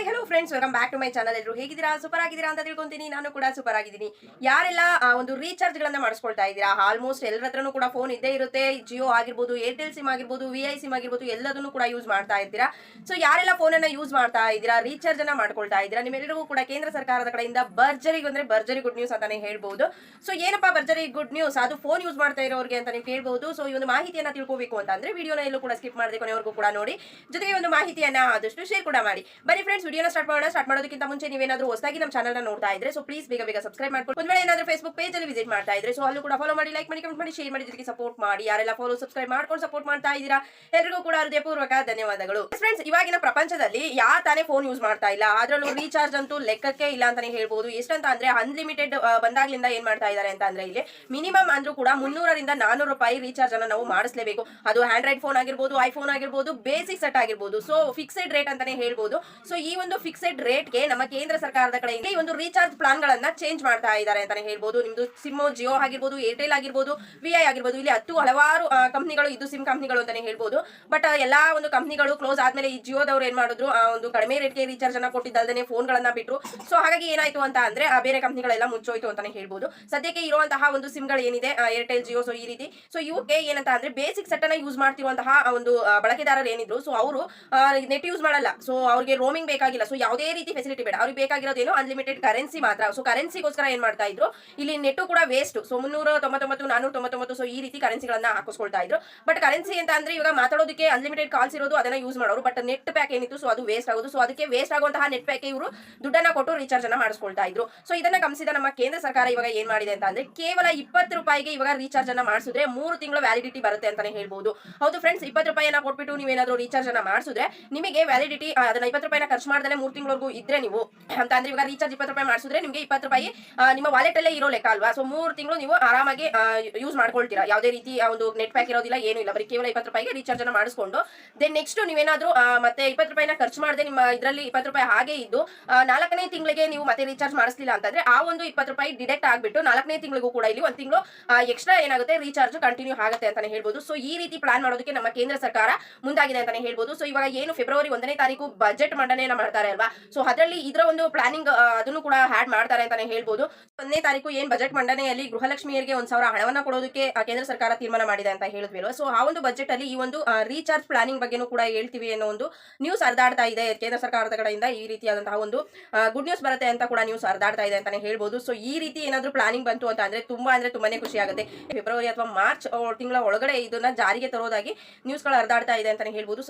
Hi hello friends welcome back to my channel ಎಲ್ಲರೂ ಹೇಗಿದ್ದೀರಾ? Super ಆಗಿದ್ದೀರಾ ಅಂತ ತಿಳ್ಕೊಂತೀನಿ. ನಾನು ಕೂಡ ಸೂಪರ್ ಆಗಿದ್ದೀನಿ. ಯಾರೆಲ್ಲ ಒಂದು ರೀಚಾರ್ಜ್ ಗಳನ್ನ ಮಾಡಿಸ್ಕೊಳ್ತಾ ಇದ್ದೀರಾ? ಆಲ್ಮೋಸ್ಟ್ ಎಲ್ಲರ ಹತ್ರನೂ ಕೂಡ ಫೋನ್ ಇದ್ದೇ ಇರುತ್ತೆ. ಜಿಯೋ ಆಗಿರ್ಬೋದು ಏರ್ಟೆಲ್ ಸಿಮ್ ಆಗಿರ್ಬೋದು ವಿ ಐ ಸಿಮ್ ಆಗಿರ್ಬೋದು, ಎಲ್ಲದನ್ನು ಕೂಡ ಯೂಸ್ ಮಾಡ್ತಾ ಇದ್ದೀರಾ? ಸೊ ಯಾರೆಲ್ಲ ಫೋನ್ ಅನ್ನ ಯೂಸ್ ಮಾಡ್ತಾ ಇದ್ದೀರಾ? ರೀಚಾರ್ಜ್ ಅನ್ನ ಮಾಡ್ಕೊಳ್ತಾ ಇದ್ದೀರಾ? ನಿಮ್ಮೆಲ್ಲರಿಗೂ ಕೂಡ ಕೇಂದ್ರ ಸರ್ಕಾರದ ಕಡೆಯಿಂದ ಭರ್ಜರಿ ಅಂದ್ರೆ ಭರ್ಜರಿ ಗುಡ್ ನ್ಯೂಸ್ ಅಂತಾನೆ ಹೇಳ್ಬಹುದು ಸೊ ಏನಪ್ಪಾ ಭರ್ಜರಿ ಗುಡ್ ನ್ಯೂಸ್ ಅದು ಫೋನ್ ಯೂಸ್ ಮಾಡ್ತಾ ಇರೋರಿಗೆ ಅಂತ ನೀವು ಕೇಳ್ಬೋದು ಸೊ ಈ ಒಂದು ಮಾಹಿತಿಯನ್ನ ತಿಳ್ಕೋಬೇಕು ಅಂತ ಅಂದ್ರೆ ವಿಡಿಯೋನ ಎಲ್ಲೂ ಕೂಡ ಸ್ಕಿಪ್ ಮಾಡದೆ ಕೊನೆವರೆಗೂ ಕೂಡ ನೋಡಿ. ಜೊತೆಗೆ ಒಂದು ಮಾಹಿತಿಯನ್ನ ಆದಷ್ಟು ಶೇರ್ ಕೂಡ ಮಾಡಿ. ಬನ್ನಿ ಫ್ರೆಂಡ್ಸ್ ವಿಡಿಯೋನ ಸ್ಟಾರ್ಟ್ ಮಾಡೋಣ ಸ್ಟಾರ್ಟ್ ಮಾಡೋದಕ್ಕಿಂತ ಮುಂಚೆ ನೀವೇನಾದ್ರೂ ಹೊಸದಾಗಿ ನಮ್ಮ ಚಾನಲ್ ನೋಡ್ತಾ ಇದ್ರೆ ಸೊ ಪ್ಲೀಸ್ ಬೇಗ ಬೇಗ ಸಬ್ಸ್ಕ್ರೈಬ್ ಮಾಡ್ಕೊಂಡು ಒಂದ್ ವೇಳೆ ಏನಾದ್ರೂ ಫೇಸ್ಬುಕ್ ಪೇಜ್ ಅಲ್ಲಿ ವಿಸಿಟ್ ಮಾಡ್ತಾ ಇದ್ರೆ ಸೊ ಅಲ್ಲೂ ಕೂಡ ಫಾಲೋ ಮಾಡಿ ಲೈಕ್ ಮಾಡಿ ಕಮೆಂಟ್ ಮಾಡಿ ಶೇರ್ ಮಾಡಿ, ಜೊತೆಗೆ ಸಪೋರ್ಟ್ ಮಾಡಿ. ಯಾರೆಲ್ಲ ಫಾಲೋ ಸಬ್ಸ್ಕ್ರೈಬ್ ಮಾಡ್ಕೊಂಡು ಸಪೋರ್ಟ್ ಮಾಡ್ತಾ ಇದ್ದೀರಾ ಎಲ್ಲರಿಗೂ ಕೂಡ ಹೃದಯಪೂರ್ವಕ ಧನ್ಯವಾದಗಳು. ಫ್ರೆಂಡ್ಸ್ ಇವಾಗಿನ ಪ್ರಪಂಚದಲ್ಲಿ ಯಾ ತಾನೇ ಫೋನ್ ಯೂಸ್ ಮಾಡ್ತಾ ಇಲ್ಲ ಅದರಲ್ಲೂ ರೀಚಾರ್ಜ್ ಅಂತೂ ಲೆಕ್ಕಕ್ಕೆ ಇಲ್ಲ ಅಂತಾನೆ ಹೇಳ್ಬೋದು. ಎಷ್ಟಂತ ಅಂದ್ರೆ ಅನ್ಲಿಮಿಟೆಡ್ ಬಂದಾಗ್ಲಿಂದ ಏನ್ ಮಾಡ್ತಾ ಇದ್ದಾರೆ ಅಂತ ಅಂದ್ರೆ ಇಲ್ಲಿ ಮಿನಿಮಮ್ ಅಂದ್ರೂ ಕೂಡ ಮುನ್ನೂರರಿಂದ ನಾನೂರು ರೂಪಾಯಿ ರೀಚಾರ್ಜ್ ಅನ್ನ ನಾವು ಮಾಡಿಸಲೇಬೇಕು. ಅದು ಆಂಡ್ರಾಯ್ಡ್ ಫೋನ್ ಆಗಿರ್ಬೋದು ಐಫೋನ್ ಆಗಿರ್ಬೋದು ಬೇಸಿಕ್ ಸೆಟ್ ಆಗಿರ್ಬೋದು. ಸೊ ಫಿಕ್ಸೆಡ್ ರೇಟ್ ಅಂತಾನೆ ಹೇಳ್ಬೋದು. ಸೊ ಈ ಒಂದು ಫಿಕ್ಸೆಡ್ ರೇಟ್ಗೆ ನಮ್ಮ ಕೇಂದ್ರ ಸರ್ಕಾರದ ಕಡೆಯಿಂದ ಈ ಒಂದು ರೀಚಾರ್ಜ್ ಪ್ಲಾನ್ ಗಳನ್ನ ಚೇಂಜ್ ಮಾಡ್ತಾ ಇದ್ದಾರೆ ಅಂತಾನೆ ಹೇಳ್ಬೋದು. ನಿಮ್ದು ಸಿಮ್ ಜಿಯೋ ಆಗಿರ್ಬೋದು ಏರ್ಟೆಲ್ ಆಗಿರ್ಬೋದು ವಿ ಐ ಆಗಿರ್ಬೋದು ಇಲ್ಲಿ ಹತ್ತು ಹಲವಾರು ಕಂಪ್ನಿಗಳು ಇದು ಸಿಮ್ ಕಂಪ್ನಿಗಳು ಅಂತಾನೆ ಹೇಳ್ಬೋದು. ಬಟ್ ಎಲ್ಲಾ ಒಂದು ಕಂಪ್ನಿಗಳು ಕ್ಲೋಸ್ ಆದ್ಮೇಲೆ ಈ ಜಿಯೋದವ್ರು ಏನ್ ಮಾಡಿದ್ರು? ಆ, ಒಂದು ಕಡಿಮೆ ರೇಟ್ಗೆ ರೀಚಾರ್ಜ್ ಅನ್ನ ಕೊಟ್ಟಿದ್ದಲ್ದೇ ಫೋನ್ ಗಳನ್ನ ಬಿಟ್ರು. ಸೊ ಹಾಗಾಗಿ ಏನಾಯ್ತು ಅಂತ ಅಂದ್ರೆ ಆ ಬೇರೆ ಕಂಪ್ನಿಗಳೆಲ್ಲ ಮುಚ್ಚೋಯ್ತು ಅಂತಾನೆ ಹೇಳ್ಬೋದು. ಸದ್ಯಕ್ಕೆ ಇರುವಂತಹ ಒಂದು ಸಿಮ್ಗಳು ಏನಿದೆ? ಏರ್ಟೆಲ್ ಜಿಯೋ ಸೊ ಈ ರೀತಿ. ಸೊ ಇವಕ್ಕೆ ಏನಂತ ಅಂದ್ರೆ ಬೇಸಿಕ್ ಸೆಟ್ ಅನ್ನ ಯೂಸ್ ಮಾಡ್ತಿರುವಂತಹ ಒಂದು ಬಳಕೆದಾರರು ಏನಿದ್ರು? ಸೊ ಅವರು ನೆಟ್ ಯೂಸ್ ಮಾಡಲ್ಲ. ಸೊ ಅವ್ರಿಗೆ ರೋಮಿಂಗ್ ಬೇಕಾಗಿಲ್ಲ. ಸೊ ಯಾವುದೇ ರೀತಿ ಫೆಸಿಲಿಟಿ ಬೇಡ. ಅವ್ರಿಗೆ ಬೇಕಾಗಿರೋದೇನು ಅನ್ಲಿಮಿಟೆಡ್ ಕರೆನ್ಸಿ ಮಾತ್ರ. ಸೊ ಕರೆನ್ಸಿಗೋಸ್ಕರ ಏನ್ ಮಾಡ್ತಾ ಇದ್ರು? ಇಲ್ಲಿ ನೆಟ್ಟು ಕೂಡ ವೇಸ್ಟ್ ಸೊ ಮುನ್ನೂರ, ತೊಂಬತ್ತೊಂಬತ್ತು, ನಾನೂರ, ತೊಂಬತ್ತೊಂಬತ್ತು. ಸೊ ಈ ರೀತಿ ಕರೆನ್ಸಿಗಳನ್ನ ಹಾಕಿಸ್ಕೊಳ್ತಾ ಇದ್ರು. ಬಟ್ ಕರೆನ್ಸಿ ಅಂತ ಅಂದ್ರೆ ಇವಾಗ ಮಾತಾಡೋದಕ್ಕೆ ಅನ್ಲಿಮಿಟೆಡ್ ಕಾಲ್ಸ್ ಇರೋದು ಅದನ್ನ ಯೂಸ್ ಮಾಡೋರು. ಬಟ್ ನೆಟ್ ಪ್ಯಾಕ್ ಏನಿತ್ತು? ಸೊ ಅದು ವೇಸ್ಟ್ ಆಗೋದು. ಸೊ ಅದಕ್ಕೆ ವೇಸ್ಟ್ ಆಗುವಂತಹ ನೆಟ್ ಪ್ಯಾಕ್ ಇವರು ದುಡ್ಡನ್ನ ಕೊಟ್ಟು ರೀಚಾರ್ಜ್ ಅನ್ನ ಮಾಡಿಸ್ಕೊಳ್ತಾ ಇದ್ರು. ಸೊ ಇದನ್ನ ಗಮನಿಸಿದ ನಮ್ಮ ಕೇಂದ್ರ ಸರ್ಕಾರ ಇವಾಗ ಏನ್ ಮಾಡಿದೆ ಅಂತ ಅಂದ್ರೆ ಕೇವಲ ಇಪ್ಪತ್ತು ರೂಪಾಯಿಗೆ ಇವಾಗ ರೀಚಾರ್ಜ್ ಅನ್ನ ಮಾಡಿಸಿದ್ರೆ ಮೂರು ತಿಂಗಳ ವ್ಯಾಲಿಡಿಟಿ ಬರುತ್ತೆ ಅಂತಾನೆ ಹೇಳ್ಬಹುದು ಹೌದು ಫ್ರೆಂಡ್ಸ್ ಇಪ್ಪತ್ತು ರೂಪಾಯಿನ ಕೊಟ್ಬಿಟ್ಟು ನೀವೇನಾದ್ರು ರೀಚಾರ್ಜ್ ಅನ್ನ ಮಾಡಿಸಿದ್ರೆ ನಿಮಗೆ ವ್ಯಾಲಿಡಿಟಿ ಅದನ್ನ ಇಪ್ಪತ್ತು ರೂಪಾಯಿನ ಖರ್ಚು ಮಾಡ್ದಲೆ ಮೂರು ತಿಂಗಳವರೆಗೂ ಇದ್ರೆ ನೀವು. ಅಂತ ಅಂದ್ರೆ ಇವಾಗ ರೀಚಾರ್ಜ್ ಇಪ್ಪತ್ತು ರೂಪಾಯಿ ಮಾಡಿಸಿದ್ರೆ ನಿಮಗೆ ಇಪ್ಪತ್ತು ರೂಪಾಯಿ ನಿಮ್ಮ ವಾಲೆಟ್ ಅಲ್ಲೇ ಇರೋ ಲೆಕ್ಕ ಅಲ್ವಾ? ಸೊ ಮೂರು ತಿಂಗಳು ನೀವು ಆರಾಮಾಗಿ ಯೂಸ್ ಮಾಡ್ಕೊಳ್ತೀರಾ. ಯಾವುದೇ ರೀತಿ ಒಂದು ನೆಟ್ ಪ್ಯಾಕ್ ಇರೋದಿಲ್ಲ, ಏನು ಇಲ್ಲ. ಬರೀ ಕೇವಲ ಇಪ್ಪತ್ತು ರೂಪಾಯಿಗೆ ರೀಚಾರ್ಜ್ ಅನ್ನ ಮಾಡಿಸ್ಕೊಂಡು. ದೆನ್ ನೆಕ್ಸ್ಟ್ ನೀವೇನಾದ್ರೂ ಮತ್ತೆ ಇಪ್ಪತ್ತು ರೂಪಾಯಿನ ಖರ್ಚು ಮಾಡದೆ ನಿಮ್ಮ ಇದರಲ್ಲಿ ಇಪ್ಪತ್ತು ರೂಪಾಯಿ ಹಾಗೆ ಇದ್ದು ನಾಲ್ಕನೇ ತಿಂಗಳಿಗೆ ನೀವು ಮತ್ತೆ ರೀಚಾರ್ಜ್ ಮಾಡಿಸ್ಲಿಲ್ಲ ಅಂತಂದ್ರೆ ಆ ಒಂದು ಇಪ್ಪತ್ತು ರೂಪಾಯಿ ಡಿಡೆಕ್ಟ್ ಆಗಿಬಿಟ್ಟು ನಾಲ್ಕನೇ ತಿಂಗಳಿಗೂ ಕೂಡ ಇಲ್ಲಿ ಒಂದು ತಿಂಗಳು ಎಕ್ಸ್ಟ್ರಾ ಏನಾಗುತ್ತೆ? ರೀಚಾರ್ಜ್ ಕಂಟಿನ್ಯೂ ಆಗುತ್ತೆ ಅಂತಾನೆ ಹೇಳ್ಬೋದು. ಸೊ ಈ ರೀತಿ ಪ್ಲಾನ್ ಮಾಡೋದಕ್ಕೆ ನಮ್ಮ ಕೇಂದ್ರ ಸರ್ಕಾರ ಮುಂದಾಗಿದೆ ಅಂತಾನೆ ಹೇಳ್ಬೋದು. ಸೊ ಇವಾಗ ಏನು ಫೆಬ್ರವರಿ ಒಂದನೇ ತಾರೀಕು ಬಜೆಟ್ ಮಂಡನೆಯನ್ನ ಮಾಡ್ತಾರೆ ಅಲ್ವಾ? ಸೊ ಅದರಲ್ಲಿ ಇದರ ಒಂದು ಪ್ಲಾನಿಂಗ್ ಅದನ್ನು ಕೂಡ ಹ್ಯಾಡ್ ಮಾಡ್ತಾರೆ ಅಂತಾನೆ ಹೇಳ್ಬೋದು. ಒಂದನೇ ತಾರೀಕು ಏನ್ ಬಜೆಟ್ ಮಂಡನೆಯಲ್ಲಿ ಗೃಹಲಕ್ಷ್ಮಿಯರಿಗೆ ಒಂದ್ ಸಾವಿರ ಹಣವನ್ನ ಕೊಡೋದಕ್ಕೆ ಕೇಂದ್ರ ಸರ್ಕಾರ ತೀರ್ಮಾನ ಮಾಡಿದೆ ಅಂತ ಹೇಳಿದ್ವಿ ಸೊ ಆ ಒಂದು ಬಜೆಟ್ ಅಲ್ಲಿ ಈ ಒಂದು ರೀಚಾರ್ಜ್ ಪ್ಲಾನಿಂಗ್ ಬಗ್ಗೆನೂ ಕೂಡ ಹೇಳ್ತೀವಿ ಅನ್ನೋ ಒಂದು ನ್ಯೂಸ್ ಹರಿದಾಡ್ತಾ ಇದೆ ಕೇಂದ್ರ ಸರ್ಕಾರದ ಕಡೆಯಿಂದ ಈ ರೀತಿಯಾದಂತಹ ಒಂದು ಗುಡ್ ನ್ಯೂಸ್ ಬರುತ್ತೆ ಅಂತ ಕೂಡ ನ್ಯೂಸ್ ಹರಿದಾಡ್ತಾ ಇದೆ ಅಂತಾನೆ ಹೇಳ್ಬೋದು. ಸೊ ಈ ರೀತಿ ಏನಾದ್ರೂ ಪ್ಲಾನಿಂಗ್ ಬಂತು ಅಂತ ಅಂದ್ರೆ ತುಂಬಾ ಅಂದ್ರೆ ತುಂಬಾನೇ ಖುಷಿ ಆಗುತ್ತೆ. ಫೆಬ್ರವರಿ ಅಥವಾ ಮಾರ್ಚ್ ತಿಂಗಳ ಒಳಗಡೆ ಇದನ್ನ ಜಾರಿಗೆ ತರೋದಾಗಿ ನ್ಯೂಸ್ಗಳು ಹರಿದಾಡ್ತಾ ಇದೆ ಅಂತಾನೆ ಹೇಳ್ಬೋದು.